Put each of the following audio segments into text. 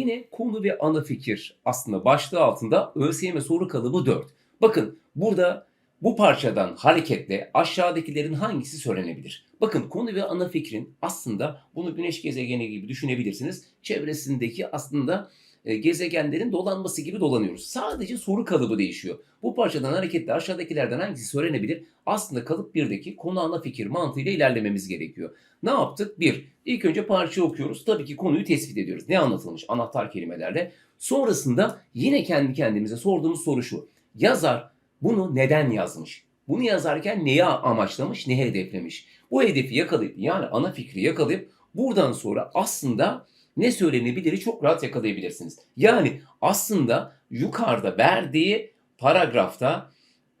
Yine konu ve ana fikir aslında başlığı altında ÖSYM soru kalıbı 4. Bakın burada bu parçadan hareketle aşağıdakilerin hangisi söylenebilir? Bakın konu ve ana fikrin aslında bunu güneş gezegeni gibi düşünebilirsiniz. Çevresindeki aslında e, gezegenlerin dolanması gibi dolanıyoruz. Sadece soru kalıbı değişiyor. Bu parçadan hareketle aşağıdakilerden hangisi söylenebilir? Aslında kalıp 1'deki konu ana fikir mantığıyla ilerlememiz gerekiyor. Ne yaptık? Bir, ilk önce parça okuyoruz. Tabii ki konuyu tespit ediyoruz. Ne anlatılmış? Anahtar kelimelerle. Sonrasında yine kendi kendimize sorduğumuz soru şu. Yazar bunu neden yazmış? Bunu yazarken neyi amaçlamış, ne hedeflemiş? Bu hedefi yakalayıp yani ana fikri yakalayıp buradan sonra aslında ne söylenebiliri çok rahat yakalayabilirsiniz. Yani aslında yukarıda verdiği paragrafta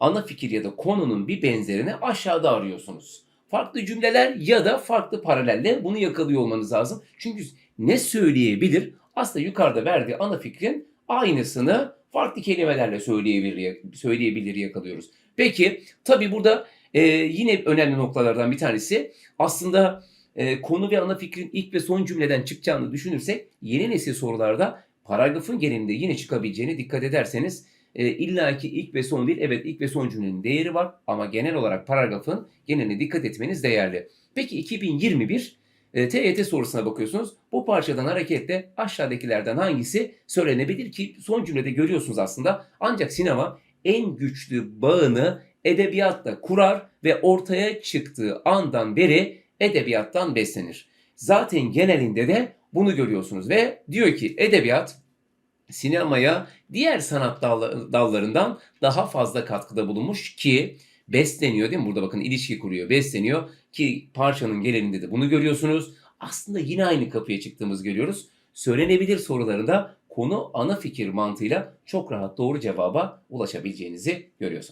ana fikir ya da konunun bir benzerini aşağıda arıyorsunuz. Farklı cümleler ya da farklı paralelle bunu yakalıyor olmanız lazım. Çünkü ne söyleyebilir? Aslında yukarıda verdiği ana fikrin aynısını farklı kelimelerle söyleyebilir, söyleyebilir yakalıyoruz. Peki tabi burada e, yine önemli noktalardan bir tanesi aslında e, konu ve ana fikrin ilk ve son cümleden çıkacağını düşünürsek yeni nesil sorularda paragrafın genelinde yine çıkabileceğine dikkat ederseniz e, illa ilk ve son değil evet ilk ve son cümlenin değeri var ama genel olarak paragrafın geneline dikkat etmeniz değerli. Peki 2021 e, TYT sorusuna bakıyorsunuz. Bu parçadan hareketle aşağıdakilerden hangisi söylenebilir ki son cümlede görüyorsunuz aslında. Ancak sinema en güçlü bağını edebiyatla kurar ve ortaya çıktığı andan beri edebiyattan beslenir. Zaten genelinde de bunu görüyorsunuz ve diyor ki edebiyat sinemaya diğer sanat dal- dallarından daha fazla katkıda bulunmuş ki besleniyor değil mi? Burada bakın ilişki kuruyor, besleniyor ki parçanın genelinde de bunu görüyorsunuz. Aslında yine aynı kapıya çıktığımız görüyoruz. Söylenebilir sorularında konu ana fikir mantığıyla çok rahat doğru cevaba ulaşabileceğinizi görüyorsunuz.